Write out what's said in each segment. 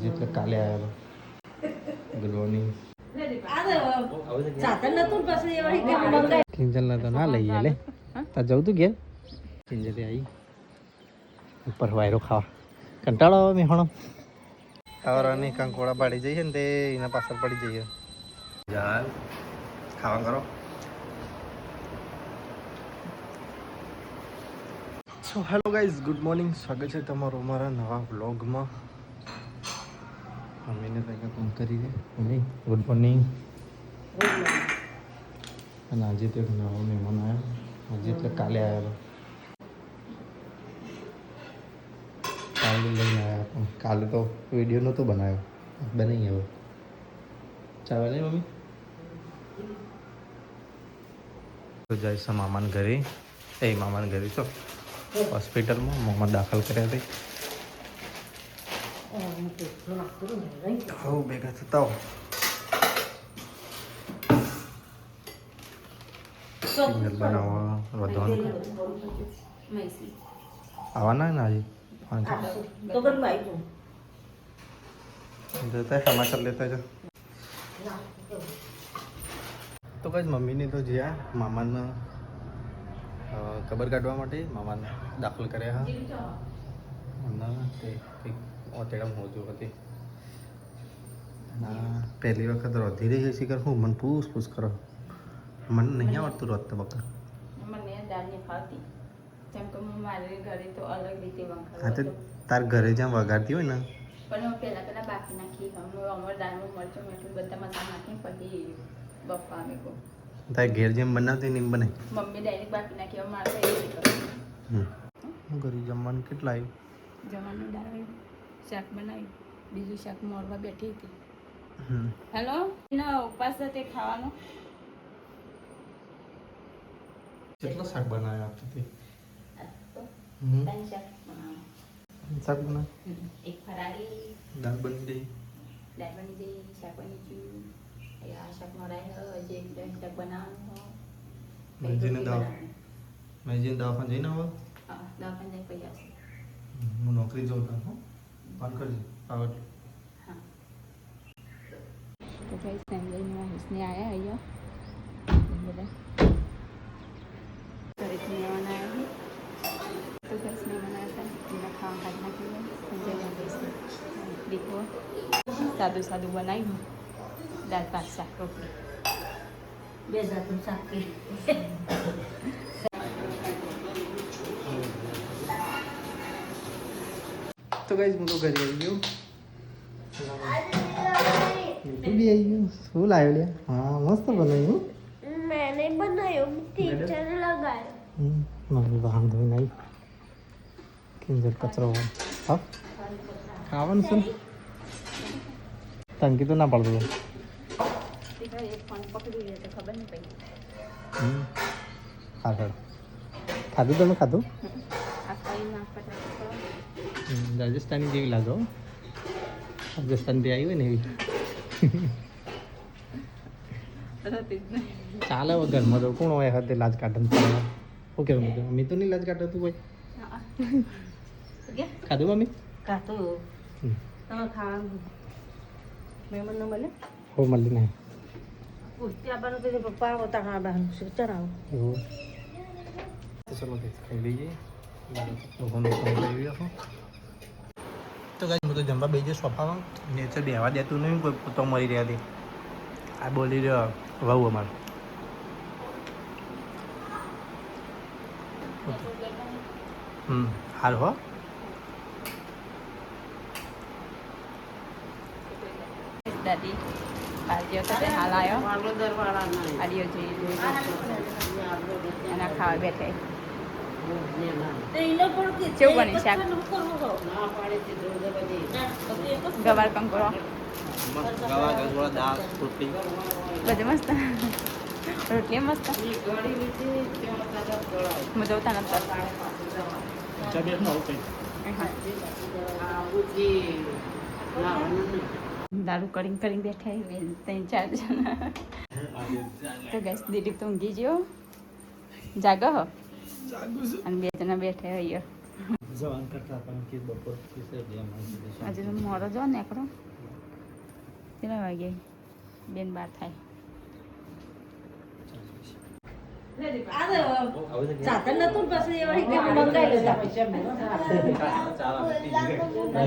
હજી કાલે આવ્યો ગુડ મોર્નિંગ સાધન નતું ને પછી એ વળી કે મંગાઈ કિંજલને તો ના લઈએ લે તાર જવું તું ઘેર? કિંજલે આવી ઉપર વાયરો ખાવા. કંટાળો આવે મેહોણો. ખાવાની કંકોડા પાડી જઈએ ને તે એના પાછળ પડી જઈએ. યાર ખાવા કરો. So hello guys good morning સ્વાગત છે તમારું અમારા નવા વ્લોગમાં મમ્મીને કંઈક ફોન કરી દે મમ્મી ગુડ મોર્નિંગ અને આજે તો એક નવો મહેમાન આવ્યો. આજે એટલે કાલે આવ્યો. કાલે લઈને આવ્યા પણ કાલે તો વીડિયો નહોતો બનાવ્યો. બનાવી આવ્યો. ચાલે નહીં મમ્મી? તો જઈશ મામાના ઘરે. એ મામાના ઘરે છો હોસ્પિટલમાં. મામા દાખલ કર્યા હતી હવ ભેગા થતા હો સિંગલ બનાવવા વધવાનું આવવાના ને આજે તું જતા સમાચાર લેતા જો તો કઈ મમ્મીને તો જ્યાં મામાને ખબર કાઢવા માટે મામાને દાખલ કર્યા હા અને તે કંઈક ઓતેડા મોજું હતી. પહેલી વખત રોધી રહી છે કે હું? મન પૂછ પૂછ કરો. મને નહીં આવડતું રોત તબક્કા મને દાળ નહીં ફાવતી જેમ કે હું મારી ઘરે તો અલગ રીતે હા તો તાર ઘરે જ્યાં વગાડતી હોય ને? પણ હું પહેલા પહેલાં બાકી નાખી. હું અમર દાળમાં મરચું મીઠું બધા મસાલા નાખી પછી બફા અમે કહું તાર ઘેર જેમ બનાવતી નહીં એમ બને. મમ્મી ડાયરેક્ટ બાકી નાખી. હવે મારે એ રીતે હું કરી જમવાનું કેટલા આવ્યું જમવાનું દાળ શાક બનાવ્યું બીજું શાક મોરવા બેઠી હતી. હેલો ના ઉપવાસ તે ખાવાનું. કેટલા શાક બનાવ્યા આપતી તો? શાક બનાવવાનું બનાવ એક ફરાળી. દાળ બની ગઈ દાળ બની ગઈ શાક બની ગયું શાક મરાય બનાવવાનું. હોય. મેજીને રોટલી દાવ બનાવવાની. દવાખાને જઈને આવો. દવાખાને જઈને પછી આવશે. હું નોકરી જાઉં તાર ફોન કરજે. આવો તો ભાઈ ફેમિલીમાં હસને આવ્યા અહીંયા? બધા? ઘરેથી મહેમાન આવ્યા તો બસ મહેમાન આવ્યા હતા. એના ખાવા કાઢ નાખ્યું સંજય ગેસ દીકરો સાદું સાદું બનાવ્યું. દાળ ભાત શાક રોટલી. બે જાતનું શાક તો કઈ હું તો ઘરે આવી ગયો. તું બી આવી ગયું. શું લાવ્યો લે? હા મસ્ત બનાવ્યું. મેને બનાવ્યો ટીચર લગાયો મમ્મી બહાર ધોઈ નાઈ કિંજર કચરો હા? ખાવાનું છે તંકી તો ના પાડતો. હા ખાધું. તમે ખાધું? રાજસ્થાની જેવી લાગો રાજસ્થાનથી આવી હોય ને એવી. ચાલે વગર તો. કોણ હોય હાથે લાજ કાઢન શું કેવું મેં મમ્મી તો નહીં લાજ કાઢતું કોઈ. ખાધું મમ્મી? ખાધું. ખાવાનું? મહેમાનને મળે? હો મળી નહીં પપ્પા આવો તારા બહારનું છે ચડાવો એવું ચલો ખાઈ લઈએ. લોકોને ફોન કરી રાખો તો કાંઈ હું તો જમવા બેસી સોફામાં નેચર બેવા દેતું નહીં કોઈ પોતો મરી રહ્યા હતી આ બોલી રહ્યો વહુ અમાર. હમ હાલ હો. દાદી બાજીઓ સાથે હાલ આવ્યો આડિયો જોઈ એના ખાવા બેઠે કેવું બની શાક? ગવાર કંકોરો બધે રોટલી. મસ્ત. રોટલી મસ્ત. હું જોતા કંઈ. દારૂ કરીને કરીને બેઠા ત્રણ ચાર જણા. તો ગેસ દીદી તો ઊંઘી ગયો જાગો હો. અને બે જણા બેઠા અહીંયા. જવાન કરતા પણ કે બપોરથી બે માણસ આજે તો મોડો જો ને એકડો કેટલા વાગે? બેન બાર થાય.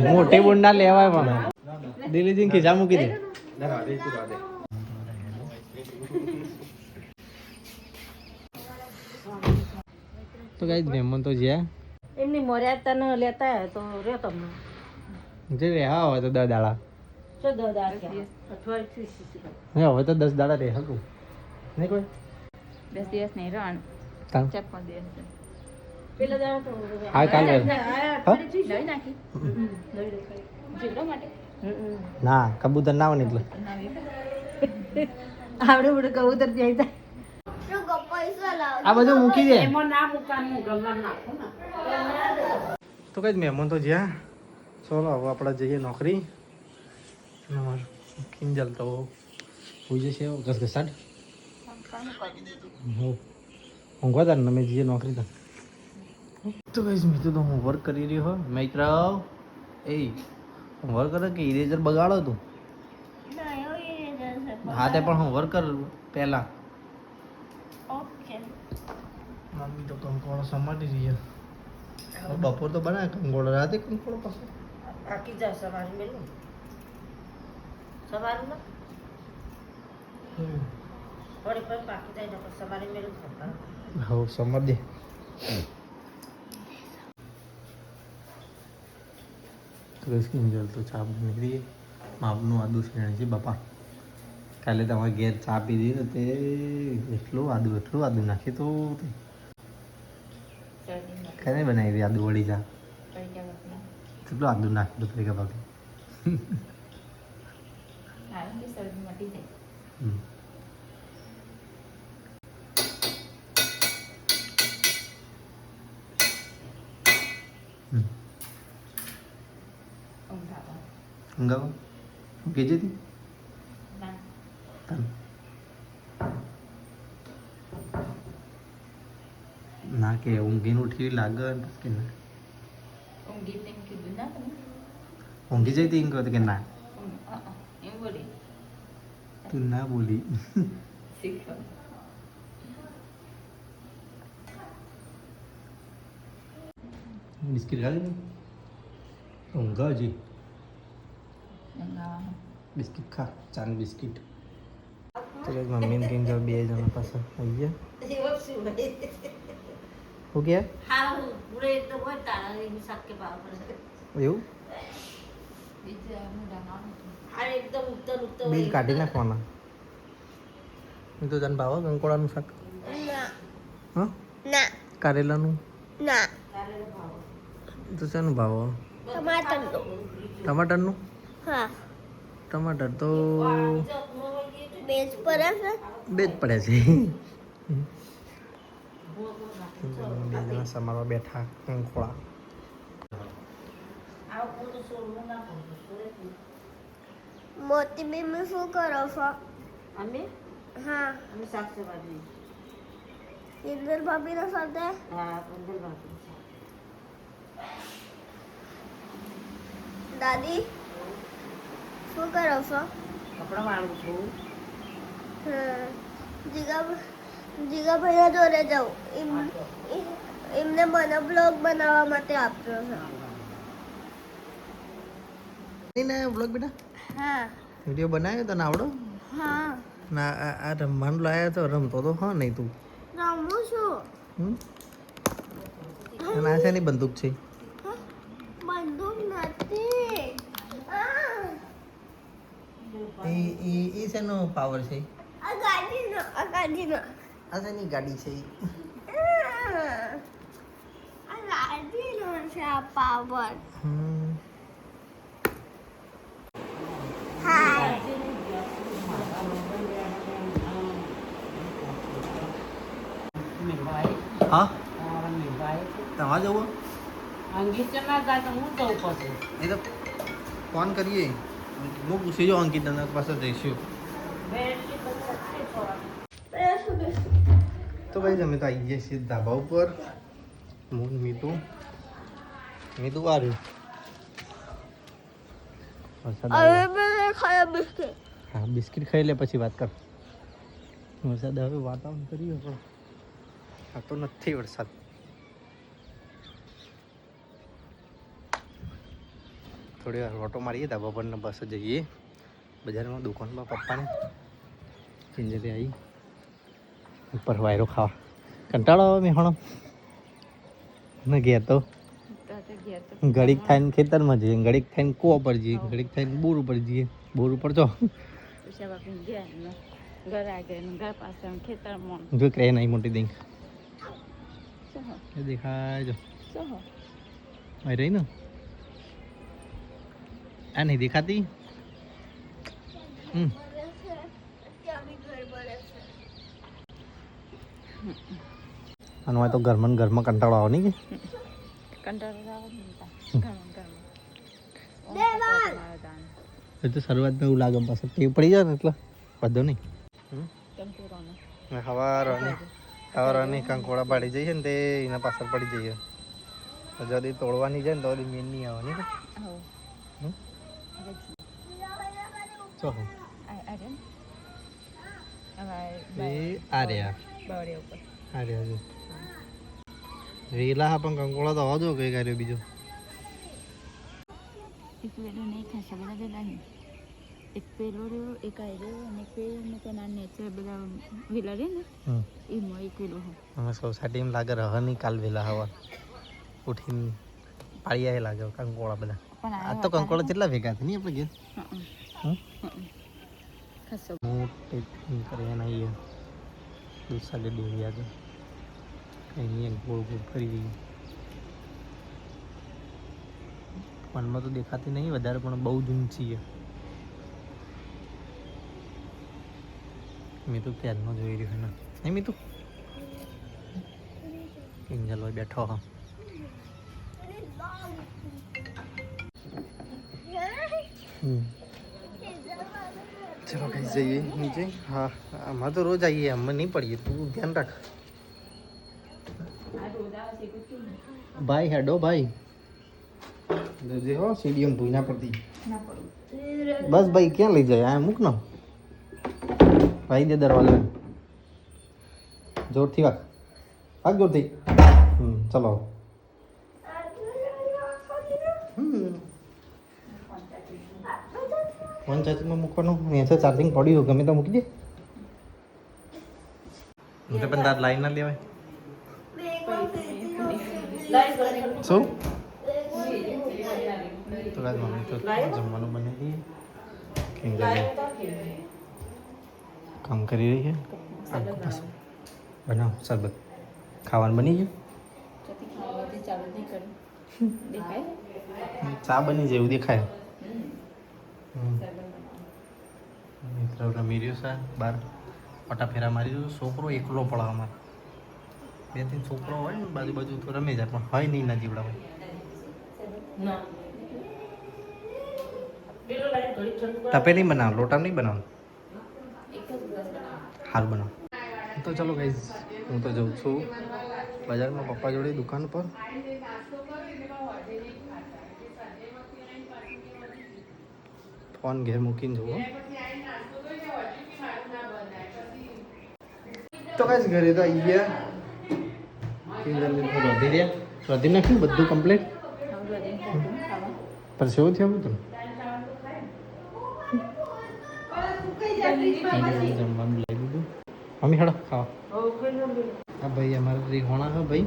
ને મોટી બુંડા લેવાય પણ. દિલ્હીજી ખીચા મૂકી દે. તો કઈ મહેમાન તો જ્યાં. એમની મર્યાદા ન લેતા તો રહ્યો તમને. જે રહ્યા હોય તો દસ દાડા. તો દસ ને હવે તો દસ દાડા રહે હકું. નહીં કોઈ? દસ દિવસ નહીં રહેવાનું ચાર પાંચ દિવસ પેલા દાડો તો હા કાલ. આ વેલ. અઠવાડિયે થી નવી નાખી. જીવડો માટે. ના કબૂતર ના આવે ને એટલે. આવડે કબૂતર જાય. આ બધું મૂકી દે. એમાં ના મુકાનું ગમલા નાખો ને. તો કઈ મહેમાન તો જ્યાં. ચલો હવે આપણે જઈએ નોકરી. કિંજલ તો હોઈ જશે ઘસઘસાટ. ઊંઘવા તાર અમે જઈએ નોકરી તાર તો કઈ મિત્ર તો હું વર્ક કરી રહ્યો હો. મિત્ર એ હોમવર્ક કરે કે ઇરેઝર બગાડો તું? હા તે પણ હોમવર્ક કર પહેલા ઓકે મમ્મી તો કંકોળો સમાટી જઈએ બપોર તો બનાવે કંકોળો રાતે કંકોળો પાસે આખી જાય સવારે મેલું સવારે ના વળી પણ પાકી જાય ને સવારે મેલું હવ દે. તો કઈ તો ચા નીકળી માપનું આદુ શ્રેણી છે બાપા. કાલે તમારે ઘેર ચા પીધી ને તે એટલું આદુ એટલું આદુ નાખી તો તે શરદી ખરે બનાવી આદુ વળી ચા પડી ગયા બાપી કેટલું આદુ નાખ્યું તો ભેગા ભાગે કારણ કે શરદી મટી જાય હમ. હમ. ઊંઘ આવે અંગાવો કેજે તી ના તન ના કે ઊંઘીને ઉઠી લાગે ને પછી કે ના? ઊંઘી તેમ કીધું ના તમે? ઊંઘી જઈ તી એમ કહો તો કે ના. ઊંઘ અ, અ, એમ બોલી. તું ના બોલી. શીખો. બિસ્કિટ ખાલી ઊંઘા હજી ઊંઘાવાનું બિસ્કિટ ખા ચાન બિસ્કિટ. તો કઈ મમ્મી ને કિંજલ બે જણા પાસે આવી ગયા એવું गया. એવું. આ એકદમ ઉત્તર ઉત્તર બિલ કાઢી નાખવાના એ તો તને ભાવ કંકોડાનું શાક હા ના કારેલાનું ના કારેલા ભાવ. એ તો શાનું ભાવ ટમાટરનો ટમાટરનું હા ટમાટર તો બેજ પડે છે બે જ પડે છે બે જણા સમારવા બેઠા ના નહીં. મોતી બેન શું કરો છો અમે? હા. અમે શાક સવારી ઇન્દર ભાભીના સાથે? હા ઇન્દર ભાભી દાદી શું કરો છો? કપડાં વાળું છું. હા જીગા જીગા ભૈયા જોડે જાઉં. એમને મને બ્લોગ બનાવવા માટે આપ્યો છે. ને બ્લોગ બેટા હા. વીડિયો બનાવ્યો તને આવડો? હા. ના આ- રમવાનું લાયા તો રમતો તો હા નહીં તું. રમું છું. અને આ શેની બંદૂક છે. બંદૂક નથી. એ એ એ શેનો પાવર છે? આ ગાડીનો આ ગાડીનો. આ શેની ગાડી છે? આ પાવર. હમ હાય. હા? તમારે જવું જાય તો હું જવું પડશે એ તો ફોન કરીએ. હું પૂછી જાઉં અંકિત પાસે જઈશું. તો ભાઈ અમે તો આવી ગયા છીએ ધાબા ઉપર. મૂન મીઠું. મેં. ખાયા બિસ્કિટ હા બિસ્કિટ ખાઈ લે પછી વાત કર વરસાદ હવે વાતાવરણ કર્યું પણ આ તો નથી વરસાદ થોડી વાર ઓટો મારીએ ધાબા પર ને બસ જઈએ બજારમાં દુકાનમાં પપ્પાને કિંજરે આવી ઉપર વાયરો ખાવા કંટાળો આવે ને તો તો તો ઘેર તો ઘડીક થઈને ખેતરમાં જઈએ ઘડીક થઈને કૂવા પર જઈએ ઘડીક થઈને બોર ઉપર જઈએ. બોર ઉપર જો. મોટી એ દેખાય જો. શું રહી ને? આ નહીં દેખાતી? હમ. હોય તો ઘરમાં ઘરમાં કંટાળો આવે નહીં કે? એ તો એવું લાગે પાછું ટેવ પડી જાય ને એટલે બધો નહીં. હવારની હવારની કંકોડા પાડી જઈએ ને તે એના પાછળ પડી જઈએ. તો যদি તોડવાની જાય ને તો મેન નહીં આવવાની ને. આર્યા. હમ? જી. રે જો વેલા હા પણ કંકોળા તો આવવા દો કઈ કર્યો બીજો. એક પેલો નહીં ખાસા બધા પેલા નહીં. એક પેલો રહ્યો એક આવ્યો અને એક પેલો ને તેના નેચર બધા વેલા રહે ને એમાં એક પેલો હો. અમે સોસાયટીમાં લાગે રહ નહીં કાલ વેલા હવા. ઉઠીને આવે લાગે કંકોળા બધા. આ તો કંકોળા કેટલા ભેગા થાય નહીં આપણે ઘેર? ખાસો. મોટે કરી એના એ. દૂસરા ડેરી આગળ. અહીં ગોળ ગોળ કરી રહી ફોનમાં તો દેખાતી નહીં, વધારે પણ બહુ જ ઊંચી છે મેં તો ક્યારનો જોઈ રહ્યો ને. નહીં મેં તું કિંજલ હોય બેઠો હા. ચલો કઈ જઈએ નીચે? હા, આમાં તો રોજ આવીએ અમે નહીં પડીએ. તું ધ્યાન રાખ. ભાઈ હેડો ભાઈ. જોજે હો સીડીએમ ભૂના પડતી બસ ભાઈ ક્યાં લઈ જાય? આ મૂક નો. ભાઈ દે દરવાજો. જોરથી વાક વાક જોરથી. હમ ચલો. હમ ફોન ચાર્જિંગમાં મૂકવાનું? અહીંયા ચાર્જિંગ પડ્યું હોય, ગમે તો મૂકી દે. પણ તાર લાઈન ના લેવાય. શું? થોડા મમ્મી તો જમવાનું કેમ કિંજલ કામ કરી રહી છે. બનાવ શરબત. ખાવાનું બની ગયું? ચા બની જાય એવું દેખાય. મિત્ર રમી રહ્યો સર બાર પટા ફેરા મારી રહ્યો છોકરો એકલો પડે અમારે બે ત્રણ છોકરો હોય ને બાજુ બાજુ તો રમી જાય પણ હોય નહીં ના. જીવડા હોય તપે નહીં બનાવ લોટા નહીં બનાવ? હાલ બનાવ. તો ચાલો ગઈ હું તો જઉં છું બજારમાં પપ્પા જોડે દુકાન પર. ફોન ઘેર મૂકીને જવું હો. તો કઈ ઘરે તો આવી ગયા. રોધી રહ્યા રોધી નાખ્યું બધું કમ્પ્લીટ પણ શું થયું હતું જમવાનું લઈ લીધું મમ્મી હેડો ખાવા. હા, ભાઈ, અમારે રીહોણા હા ભાઈ.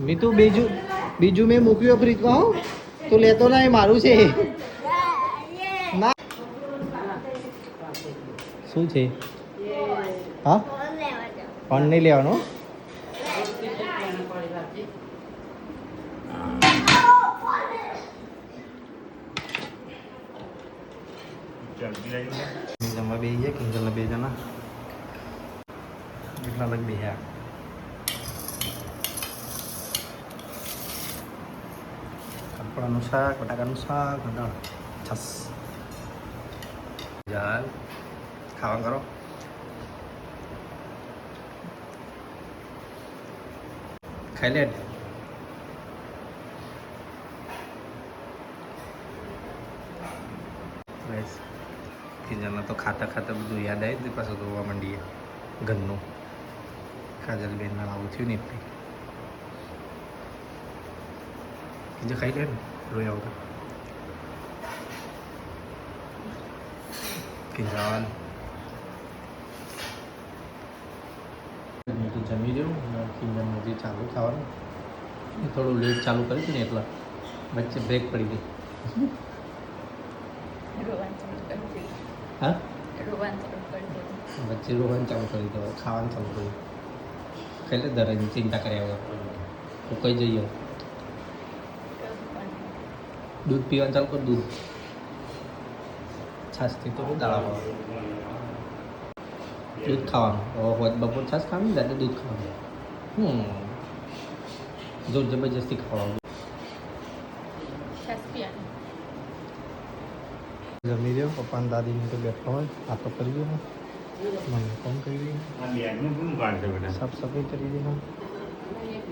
મીતુ, બીજું બીજું મેં મૂક્યું ફ્રીજ કહો તું લેતો ના, એ મારું છે. ના. શું છે? હા? ફોન નહીં લેવાનો જમવા બે ગયા કિંજલના બે જણા એટલા લગ બે કપડાનું શાક બટાકાનું શાક અને છસ કરો Thailand. Guys, kinjana to khata khata ya, ada itu pas dipas mandi hai. Gannu. Kajal ben na lagu thiyo nipi. Kinja Thailand, roya hoga. જમી રહ્યું કિંજલનું જે ચાલુ ખાવાનું એ થોડું લેટ ચાલુ કર્યું હતું ને એટલે. વચ્ચે બ્રેક પડી ગઈ. કરી હા? કરી વચ્ચે રોવાનું ચાલુ કરી દો ખાવાનું ચાલુ કર્યું. ખાઈ લે ચિંતા કર્યા વગર. હું કઈ જઈએ દૂધ પીવાનું ચાલુ કર દૂધ. છાશથી તો દાળા દૂધ ખાવાનું હોત બપોર છાશ ખાવાની રાતે દૂધ ખાવાનું હમ જોર જબરજસ્તી ખાવાનું જમી રહ્યો પપ્પા દાદીને તો બેઠા હોય આ તો કરી દો મને કોમ કરી બેટા સાફ સફાઈ કરી દઈએ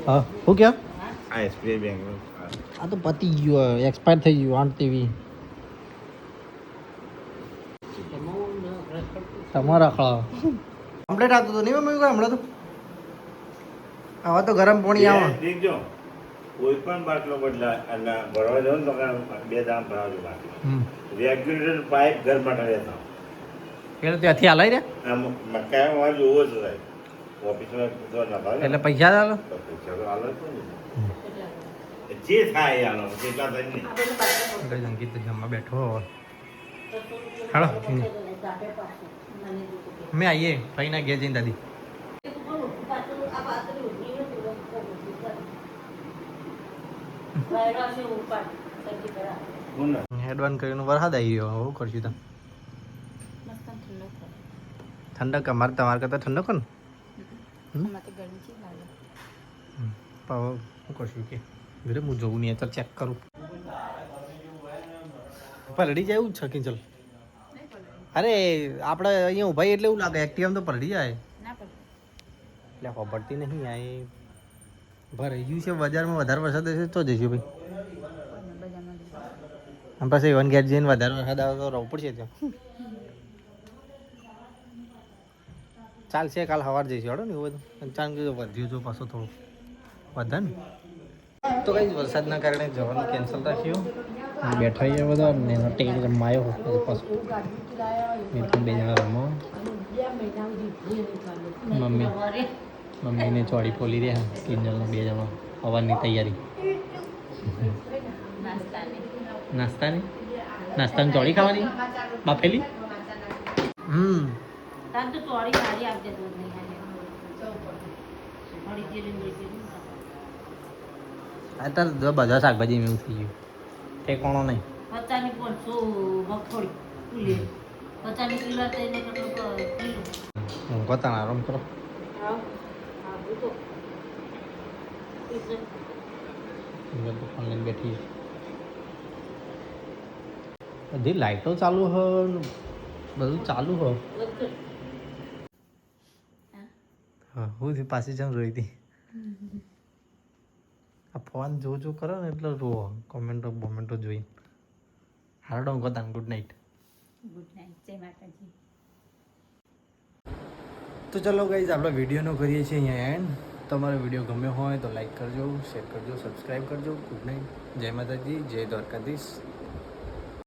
હા હું ક્યાં આ એસબીઆઈ બેંકનું આ તો પતી ગયું એક્સપાયર થઈ ગયું આઠ તેવી તમારા ખળા કમ્પ્લેટ આવતું હતું નહીં મમ્મી હમણાં તો આવા તો ગરમ પાણી આવે દેખજો કોઈ પણ બાટલો બદલા અને ભરવા જાવ ને તો બે દામ ભરાવજો બાટલો. હમ. રેગ્યુલેટર પાઇપ ઘર માટે રહેતા. એટલે ત્યાંથી હાલાઈ રે આમ મકાઈ મારે જોવો જ સાહેબ ઓફિસમાં તો ના ભાવે એટલે પૈસા ચાલો તો પૈસા તો હાલો જ ને. જે થાય આનો આલો જેટલા થાય નહીં એટલે તો જમવા બેઠો હાલો અમે આવીએ ભાઈ ઘેર જઈને દાદી ના? હેડવાન કરીને વરસાદ આવી ગયો હું કરશું તો મસ્ત ઠંડો થાય ઠંડક અમારે તમારે કરતાં ઠંડક ને આમાં તો ગરમી છે લાગે પાવ શું કરશું કે ਵੀરે હું જોઉં નહીં ચાલ ચેક કરું પલડી જાય એવું જ છે કે ચલ અરે આપણે અહીંયા ઊભા એટલે એવું લાગે એક્ટિવા તો પલડી જાય. એટલે ખબરતી નહીં આ ભરાઈ ગયું છે બજારમાં વધારે વરસાદ હશે તો જઈશું ભાઈ. આમ પાસે લીધું. પછી વન ગેટ જઈને વધારે વરસાદ આવે તો રહેવું પડશે ત્યાં. ચાલશે કાલ સવાર જઈશું હડો ને એવું બધું. ચાલ વધ્યું જો પાછો થોડું વધે ને. તો કઈ વરસાદના કારણે જવાનું કેન્સલ રાખ્યું. બેઠા અહીંયા બધા, ને એનો ટેક રમવા આવ્યો પાછો. એ પણ બે જણા રમો. મમ્મી. મમ્મીને ચોડી પોલી રહ્યા કિંજલના બે જણા. અવારની તૈયારી. નાસ્તાની? નાસ્તાની ચોડી ખાવાની? બાફેલી? હમ. તાર બધા શાકભાજી એવું થઈ ગયું. ઠેકાણો નહીં. પચાસની પાંચસો મગફળી કિલો પચાસની કિલો તો એને કેટલું કિલો. હું કોતા આરામ કરો. બેઠી બધી લાઈટો ચાલુ હ બધું ચાલુ હ. હા હું થી પાછી જેમ રોઈ હતી ફોન જો જો કરો ને એટલે રો કોમેન્ટો બોમેન્ટો જોઈ. હારડો કોતા ગુડ નાઇટ ગુડ નાઇટ જય માતાજી. તો ચલો ગાઈઝ આપણે વિડીયોનો કરીએ છીએ અહીંયા એન્ડ તમારો વીડિયો ગમ્યો હોય તો લાઈક કરજો શેર કરજો સબસ્ક્રાઈબ કરજો. ગુડ નાઇટ જય માતાજી જય દ્વારકાધીશ.